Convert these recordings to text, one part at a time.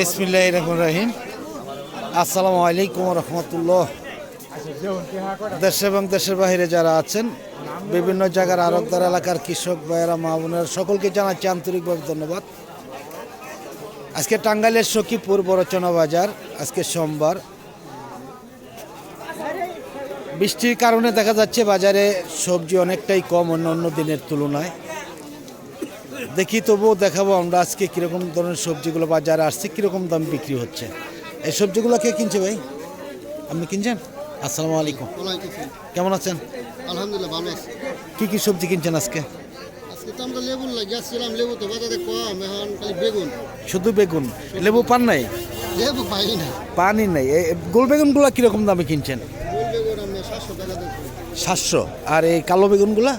বিসমিল্লাহ রহমান রাহিম। আসসালামু আলাইকুম রহমতুল্লাহ। দেশ এবং দেশের বাইরে যারা আছেন, বিভিন্ন জায়গার আরবদার এলাকার কৃষক ভাইয়েরা, মা বোনেরা, সকলকে জানাচ্ছি আন্তরিকভাবে ধন্যবাদ। আজকে টাঙ্গাইলের সখীপুর বড়চনা বাজার, আজকে সোমবার। বৃষ্টির কারণে দেখা যাচ্ছে বাজারে সবজি অনেকটাই কম অন্য অন্য দিনের তুলনায়। দেখি তবুও দেখাবো আমরা আজকে কীরকম ধরনের সবজিগুলো বাজারে আসছে কীরকম দাম বিক্রি হচ্ছে। এই সবজিগুলো কে কিনছে ভাই? আপনি কিনছেন? আসসালামু আলাইকুম। কেমন আছেন? আলহামদুলিল্লাহ ভালো আছি। কি কি সবজি কিনছেন আজকে? আজকে তো আমরা লেবু গেছিলাম লেবু তো বাজারে কম এখন খালি বেগুন। শুধু বেগুন? লেবু পান নাই? লেবু পাই না। পানি নাই। গোল বেগুনগুলো কীরকম দামে কিনছেন? বেগুন সাতশো আর এই কালো বেগুনগুলো?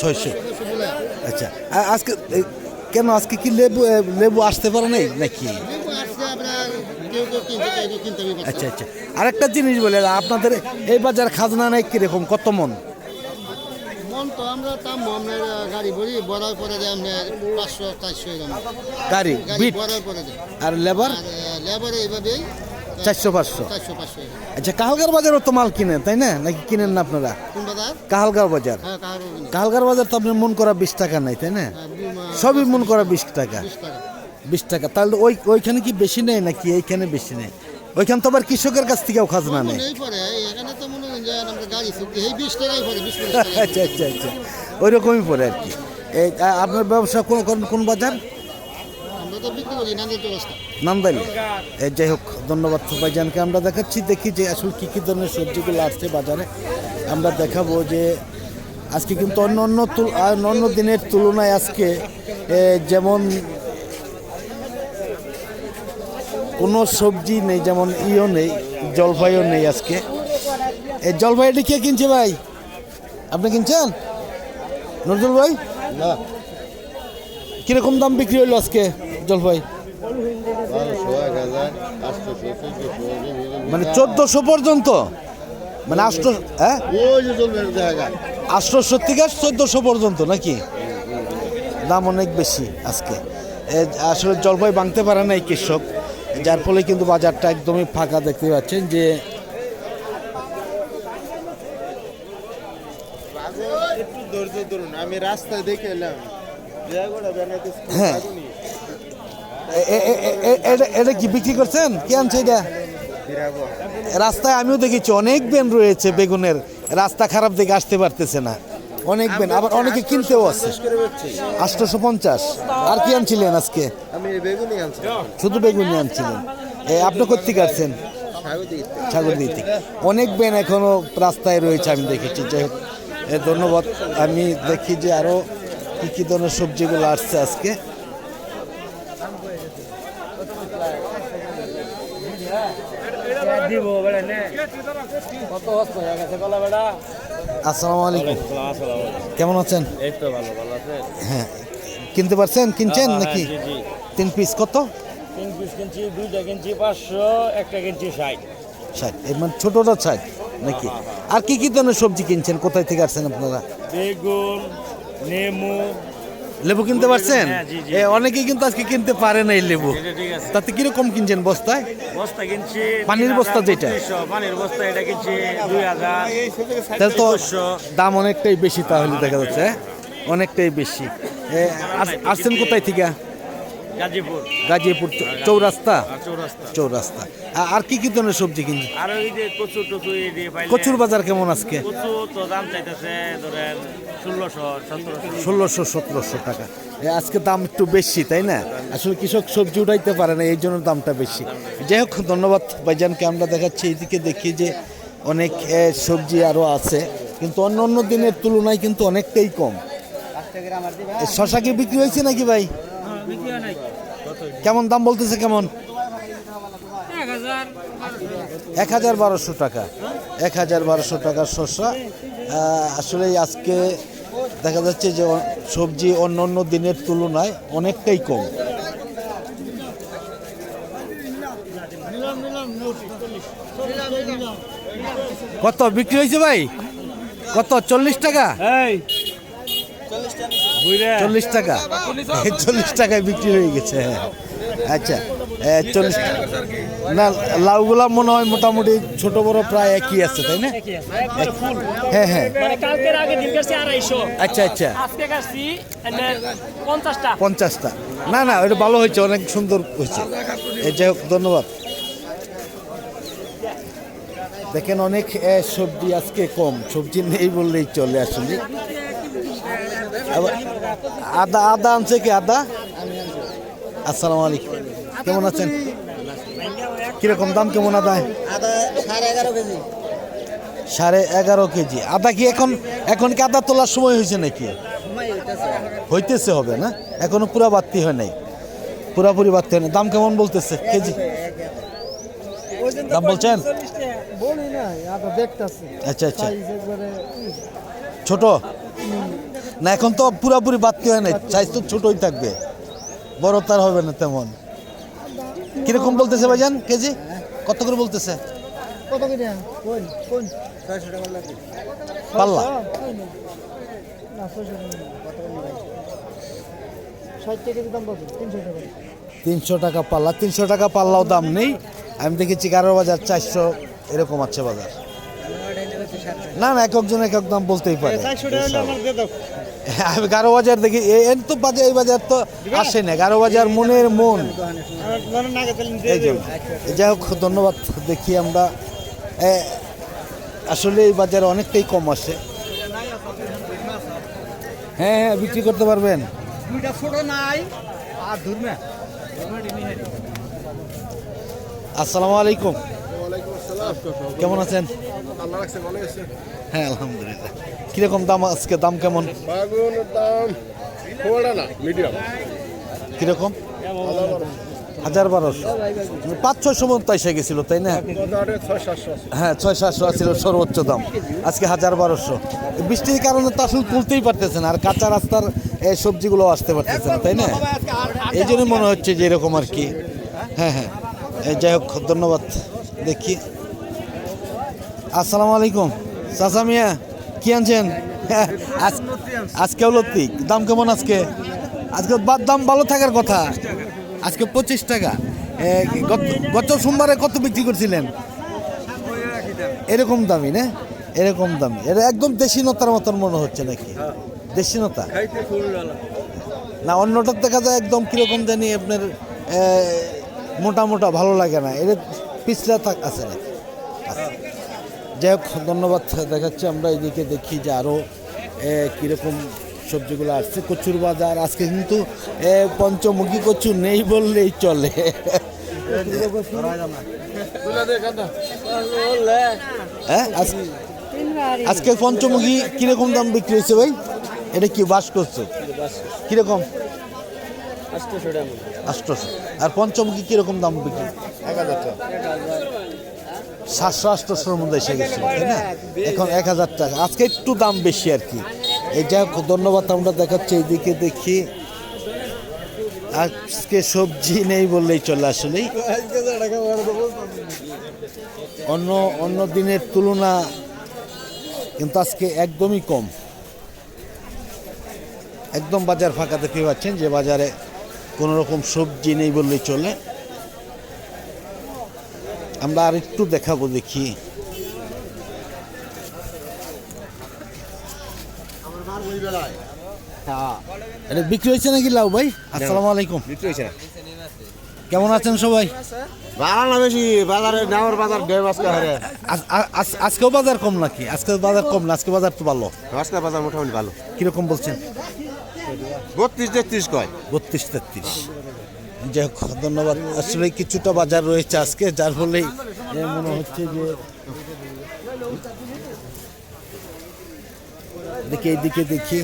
ছয়শো। আজকে কেন আজকে কি লেবু লেবু আসতে পারে নাই নাকি? আচ্ছা আচ্ছা। আরেকটা জিনিস বলে আপনাদের এই বাজার খাজনা নাই কীরকম? কত মন? মন তো আমরা তাম আপনার গাড়ি ভরি বড়ার পরে দেয় আপনার পাঁচশো চারশো গাড়ি গাড়ি বড়ার পরে দেয়। আর লেবার? লেবার এইভাবেই চারশো পাঁচশো। আচ্ছা কাহালগার বাজারও তো মাল কিনেন তাই না? নাকি কিনেন না আপনারা? কোন বাজার? কাহালগার বাজার। হ্যাঁ কাহালগার বাজার। তো আপনার মন করা বিশ টাকা নাই তাই না? সবই মন করা বিশ টাকা। বিশ টাকা। তাহলে ওই ওইখানে কি বেশি নেই নাকি এইখানে বেশি নেই ওইখানে তো আবার কৃষকের কাছ থেকেও খাজনা নেই টাকা আচ্ছা আচ্ছা আচ্ছা। ওই রকমই পড়ে আর কি। এই আপনার ব্যবসা কোন কোন কোন বাজার আমরা তো বিক্রি করি নান্দের ব্যবস্থা নান্দাইল এই যাই হোক ধন্যবাদ ভাইজানকে আমরা দেখাচ্ছি দেখি যে আসলে কী কী ধরনের সবজিগুলো আসছে বাজারে। আমরা দেখাবো যে আজকে কিন্তু অন্য অন্য অন্য দিনের তুলনায় আজকে যেমন কোনো সবজি নেই যেমন ইও নেই জলপাইও নেই আজকে। এই জলপাইটি কে কিনছে ভাই? আপনি কিনছেন? নজরুল ভাই? না। কীরকম দাম বিক্রি হইল আজকে? জলপাই। মানে চোদ্দশো পর্যন্ত? মানে আষ্ট হ্যাঁ? ওই যে জায়গা আষ্টশো থেকে চোদ্দশো পর্যন্ত নাকি? দাম অনেক বেশি আজকে। আসলে জলপাই ভাঙতে পারে না এই কৃষক। যার ফলে কিন্তু বাজারটা একদমই ফাঁকা দেখতে পাচ্ছেন যে একটু ধৈর্য ধরুন আমি রাস্তায় দেখে এলাম। হ্যাঁ। এটা- কি বিক্রি করছেন? কি আনছে এটা? রাস্তায় আমিও দেখেছি, অনেক বেন রয়েছে বেগুনের। রাস্তা খারাপ দেখে আসতে পারতেছে না। অনেক বেন আবার অনেকে কিনতেও আছে। আটশোশো পঞ্চাশ। আর কি আনছিলেন আজকে? শুধু বেগুনি আনছিলেন। আপনি কোথেকে আসছেন সাগরদিক অনেক বেন এখনও রাস্তায় রয়েছে, আমি দেখেছি। যে ধন্যবাদ। আমি দেখি যে আরও কি কি ধরনের সবজিগুলো আসছে আজকে। আসসালামু আলাইকুম। কেমন আছেন? এই তো ভালো ভালো আছে। হ্যাঁ। কিনতে পারছেন? কিনছেন নাকি? জি জি। তিন পিস কত? তিন পিস কিনছি দুইটা কিনছি পাঁচশো একটা কিনছি ষাট। ষাট। এর মানে ছোটোটা ষাট নাকি? আর কি কি ধরনের সবজি কিনছেন? কোথায় থেকে আসছেন আপনারা? বেগুন নেমু লেবু কিনতে পারছেন? হ্যাঁ, অনেকেই কিন্তু আজকে কিনতে পারে না এই লেবু তাতে কীরকম কিনছেন বস্তায় বস্তা কিনছি পানির বস্তা যেটা? 3200, পানির বস্তা এটা কিনছি দুই হাজার তাহলে তো দাম অনেকটাই বেশি তাহলে দেখা যাচ্ছে হ্যাঁ? অনেকটাই বেশি। আসছেন কোথায় থেকে? গাজীপুর। গাজীপুর চৌরাস্তা? আর চৌরাস্তা। চৌরাস্তা। আর কি কি ধরনের সবজি কিনছেন আর ওই যে কচু টচু কচুর বাজার কেমন আজকে? কচু তো দাম চাইতেছে ধরেন ষোলোশো সতেরোশো। ষোলোশো সতেরোশো টাকা। আজকে দাম একটু বেশি তাই না? আসলে কৃষক সবজি উঠাইতে পারে না এই জন্য দামটা বেশি। যাই হোক ধন্যবাদ ভাইজানকে। আমরা দেখাচ্ছি এইদিকে দেখি যে অনেক সবজি আরও আছে। কিন্তু অন্য অন্য দিনের তুলনায় কিন্তু অনেকটাই কম। এ, শশা কি বিক্রি হয়েছে নাকি ভাই? কেমন দাম বলতেছে কেমন? এক হাজার বারোশো টাকা। এক হাজার বারোশো টাকার শসা। আহ, আসলে আজকে দেখা যাচ্ছে যে সবজি অন্য অন্য দিনের তুলনায় অনেকটাই কম। কত বিক্রি হয়েছে ভাই? কত? চল্লিশ টাকা? চল্লিশ টাকা। চল্লিশ টাকায় বিক্রি হয়ে গেছে হ্যাঁ। আচ্ছা চল্লিশ না লাউগুলা মনে হয় মোটামুটি ছোট বড় প্রায় একই আছে তাই না? হ্যাঁ হ্যাঁ মানে কালকের আগে দিন কাটছি আড়াইশো। আচ্ছা আচ্ছা। পঞ্চাশটা। না না ওটা ভালো হয়েছে অনেক সুন্দর হয়েছে। এই যাই হোক ধন্যবাদ। দেখেন অনেক সবজি আজকে কম। সবজি নেই বললেই চলে আসলে। আদা আদা আনছে কি আদা? আসসালামু আলাইকুম। কেমন আছেন? কীরকম দাম কেমন আদা? আদা সাড়ে এগারো কেজি। আদা কি এখন এখন কি আদা তোলার সময় হয়েছে নাকি? হইতেছে হবে না? এখনও পুরা বাড়তি হয় নাই। পুরাপুরি বাড়তি হয় না দাম কেমন বলতেছে? কেজি? দাম বলছেন? আচ্ছা আচ্ছা। ছোট? না এখন তো পুরাপুরি বাড়তি হয় নাই। সাইজ তো ছোটই থাকবে। বড় তার হবে না তেমন। কীরকম বলতেছে ভাই ভাইজান? কেজি? কত করে বলতেছে? করে? পাল্লা। করে তিনশো টাকা। পাল্লা। তিনশো টাকা পাল্লাও দাম নেই। আমি দেখেছি গারো বাজার চারশো এরকম আছে বাজার। না না এক একজন এক এক দাম বলতেই পারে। আমি গারো বাজার দেখি এ- এর তো বাজার এই বাজার তো আসে না। গারো বাজার মনের মন। যাই হোক ধন্যবাদ দেখি আমরা। এ, আসলে এই বাজারে অনেকটাই কম আসে। হ্যাঁ হ্যাঁ বিক্রি করতে পারবেন। আসসালামু আলাইকুম। কেমন আছেন। হ্যাঁ আলহামদুলিল্লাহ। কীরকম দাম আজকে? দাম কেমন? বাগুনের দাম খুব না মিডিয়াম কীরকম? হাজার বারোশো। মানে পাঁচ ছয়শো মতো এসে গেছিল তাই না? হ্যাঁ ছয় সাতশো ছিল সর্বোচ্চ দাম। আজকে হাজার বারোশো। বৃষ্টির কারণে তো আসলে তুলতেই পারতেছে না আর কাঁচা রাস্তার এই সবজিগুলো আসতে পারতেছে না তাই না? এই জন্য মনে হচ্ছে যে এরকম আর কি। হ্যাঁ হ্যাঁ। এই যাই হোক ধন্যবাদ। দেখি। আসসালামু আলাইকুম। চাচা মিয়া। কি আনছেন? আজ- আজকেও লত্তিক দাম কেমন আজকে? আজকে দাম ভালো থাকার কথা। আজকে পঁচিশ টাকা। গত- সোমবারে কত বিক্রি করছিলেন? এরকম দামি না? এরকম দামি। এটা একদম দেশি নতার মতন মনে হচ্ছে নাকি? দেশি নতা না, অন্যটার দেখা যায় একদম কীরকম জানি আপনার মোটা মোটা ভালো লাগে না। এটা পিছলা থাক আছে নাকি। যাই হোক ধন্যবাদ দেখাচ্ছি। আমরা এদিকে দেখি যে আরও কীরকম সবজিগুলো আসছে। কচুর বাজার আজকে কিন্তু পঞ্চমুখী কচু নেই বললেই চলে। হ্যাঁ আজকে পঞ্চমুখী কীরকম দাম বিক্রি হয়েছে ভাই? এটা কি বাস করছে? কীরকম? আষ্টশো। আর পঞ্চমুখী কীরকম দাম বিক্রি? এক হাজার টাকা। সাতশো আটশোর মধ্যে এসে গেছিল তাই না? এখন এক হাজার টাকা। আজকে একটু দাম বেশি আর কি। হোক, ধন্যবাদ, আমরা দেখাচ্ছি এইদিকে দেখি। আজকে সবজি নেই বললেই চলে আসলেই। অন্য অন্য দিনের তুলনা কিন্তু আজকে একদমই কম। একদম বাজার ফাঁকা দেখতে পাচ্ছেন যে বাজারে কোনো রকম সবজি নেই বললেই চলে। আমরা আর একটু দেখাবো দেখি। এটা বিক্রি হয়েছে নাকি লাউ ভাই? আসসালামু আলাইকুম। কেমন আছেন সবাই? ভাড়া না বেশি বাজারে নেওয়ার বাজার দেড় মাস হারে আজ- আজকেও বাজার কম নাকি? আজকে বাজার কম না? আজকে বাজার তো ভালো। আজকে বাজার মোটামুটি ভালো। কীরকম বলছেন? বত্রিশ তেত্রিশ কয়। বত্রিশ তেত্রিশ। যাই হোক, ধন্যবাদ। আসলে কিছুটা বাজার রয়েছে আজকে, যার ফলেই মনে হচ্ছে যে দেখি এইদিকে দেখি।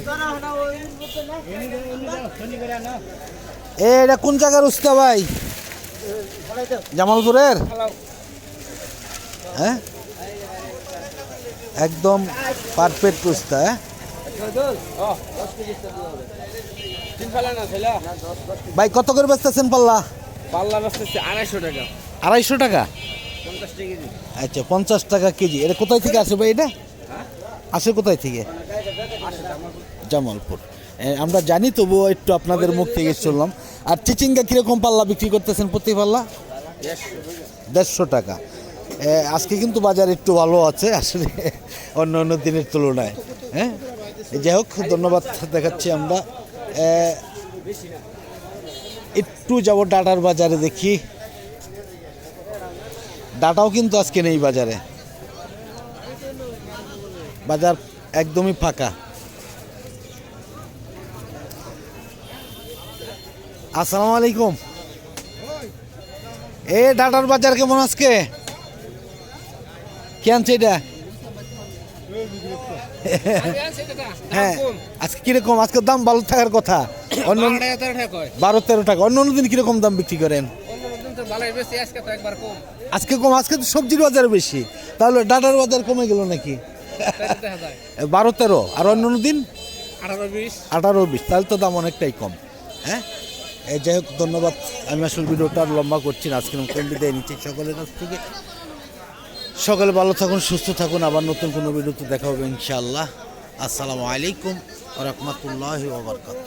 এটা কোন জায়গার উস্তা ভাই? জামালপুরের? হ্যাঁ? একদম পারফেক্ট উস্তা হ্যাঁ? ভাই কত করে বেচতেছেন পাল্লা? পাল্লা বাঁচতেছে আড়াইশো টাকা। আড়াইশো টাকা? আচ্ছা পঞ্চাশ টাকা কেজি। এটা কোথায় থেকে আসে ভাই এটা? আসে কোথায় থেকে? জামালপুর। আমরা জানি তবুও একটু আপনাদের মুখ থেকে শুনলাম। আর চিচিঙ্গা কীরকম পাল্লা বিক্রি করতেছেন প্রতি পাল্লা? দেড়শো টাকা। আজকে কিন্তু বাজার একটু ভালো আছে আসলে অন্য অন্য দিনের তুলনায়। হ্যাঁ? যাই হোক ধন্যবাদ দেখাচ্ছি আমরা। একটু যাব ডাটার বাজারে দেখি। ডাটাও কিন্তু আজকে নেই বাজারে। বাজার একদমই ফাঁকা। আসসালামু আলাইকুম। এ, ডাটার বাজার কেমন আজকে? কেন এটা? হ্যাঁ আজকে কীরকম? আজকে দাম ভালো থাকার কথা। অন্য বারো তেরো টাকা। অন্য অন্য দিন কীরকম দাম বিক্রি করেন? আজকে কম। আজকে তো সবজির বাজার বেশি। তাহলে ডাটার বাজার কমে গেল নাকি? বারো তেরো। আর অন্য অন্য দিন? আঠারো বিশ। তাহলে তো দাম অনেকটাই কম। হ্যাঁ? এই যাই হোক ধন্যবাদ। আমি আসলে ভিডিওটা লম্বা করছি না। আজকে কোন বিদায় নিচ্ছি সকলের কাছ থেকে। সকলে ভালো থাকুন, সুস্থ থাকুন। আবার নতুন কোনো ভিডিওতে দেখা হবে ইনশাআল্লাহ। আসসালামু আলাইকুম রহমতুল্লাহ ওবরকাত